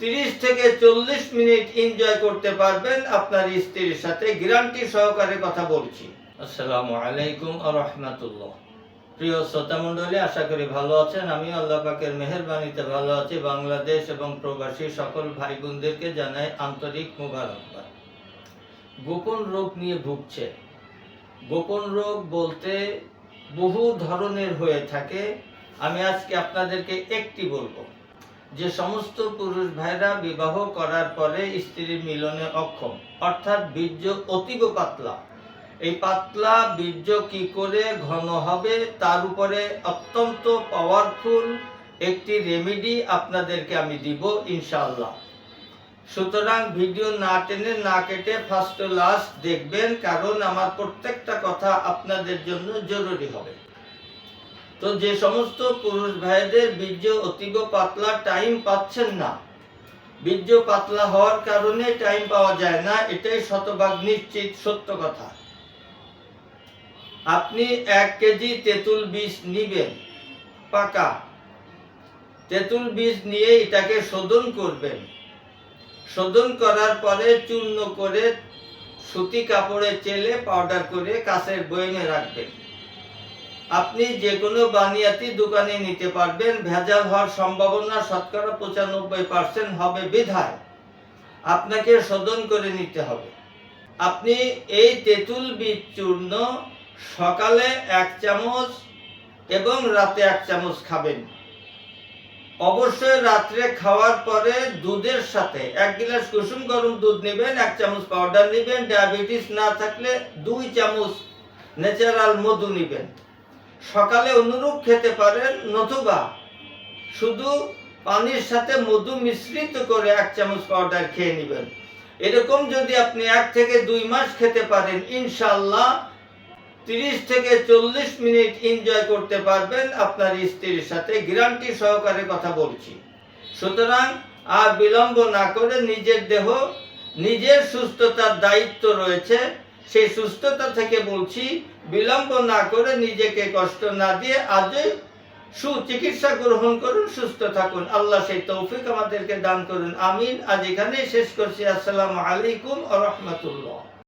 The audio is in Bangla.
তিরিশ থেকে চল্লিশ মিনিট এনজয় করতে পারবেন আপনার স্ত্রীর সাথে। গ্যারান্টি সহকারে কথা বলছি। আসসালামু আলাইকুম রহমাতুল্লাহ। প্রিয় শ্রোতা মণ্ডলী, আশা করি ভালো আছেন। আমি আল্লাহ পাকের মেহেরবানিতে ভালো আছি। বাংলাদেশ এবং প্রবাসী সকল ভাই বোনদেরকে জানাই আন্তরিক মুবারকবাদ। গোপন রোগ নিয়ে ভুগছে। গোপন রোগ বলতে বহু ধরনের হয়ে থাকে। আমি আজকে আপনাদেরকে একটি বলব। যে সমস্ত পুরুষ ভাইরা বিবাহ করার পরে স্ত্রীর মিলনে অক্ষম, অর্থাৎ বীর্য অতীব পাতলা। এই পাতলা বীর্য কি করে ঘন হবে তার উপরে অত্যন্ত পাওয়ারফুল একটি রেমেডি আপনাদেরকে আমি দিব ইনশাল্লাহ সুতরাং ভিডিও না টেনে না কেটে ফার্স্ট লাস্ট দেখবেন, কারণ আমার প্রত্যেকটা কথা আপনাদের জন্য জরুরি হবে। তো যে সমস্ত পুরুষ ভাইদের বীর্য অতীব পাতলা টাইম পাচ্ছেন না। বীর্য পাতলা হওয়ার কারণে টাইম পাওয়া যায় না, এটাই শতভাগ নিশ্চিত, সত্য কথা। আপনি এক কেজি তেঁতুল বীজ নিবেন, পাকা। তেঁতুল বীজ নিয়ে এটাকে শোধন করবেন। শোধন করার পরে চূর্ণ করে সুতি কাপড়ে চেলে পাউডার করে কাছের বয়মে রাখবেন। আপনি যে কোনো বানিয়াতি দোকানে নিতে পারবেন, ভেজাল হওয়ার সম্ভাবনা শতকরা পঁচানব্বই পার্সেন্ট হবে বিধায়। আপনাকে শোধন করে নিতে হবে। আপনি এই তেঁতুল বীজ চূর্ণ সকালে এক চামচ এবং রাতে এক চামচ খাবেন। অবশ্যই রাত্রে খাওয়ার পরে দুধের সাথে এক গ্লাস কুসুম গরম দুধ নেবেন, এক চামচ পাউডার নেবেন, ডায়াবেটিস না থাকলে দুই চামচ ন্যাচারাল মধু নেবেন। সকালে অনুরূপ খেতে পারেন নতুবা। শুধু পানির সাথে মধু মিশ্রিত করে এক চামচ পাউডার খেয়ে নেবেন। এরকম যদি আপনি এক থেকে দুই মাস খেতে পারেন ইনশাল্লাহ তিরিশ থেকে চল্লিশ মিনিট এনজয় করতে পারবেন আপনার স্ত্রীর সাথে। গ্যারান্টি সহকারে কথা বলছি। সুতরাং আর বিলম্ব না করে নিজের দেহ, নিজের সুস্থতার দায়িত্ব রয়েছে। সেই সুস্থতা থেকে বলছি, বিলম্ব না করে নিজেকে কষ্ট না দিয়ে আজ সুচিকিৎসা গ্রহণ করুন, সুস্থ থাকুন। আল্লাহ সেই তৌফিক আমাদেরকে দান করুন। আমিন। আজ এখানেই শেষ করছি। আসসালামু আলাইকুম আ রহমতুল্লাহ।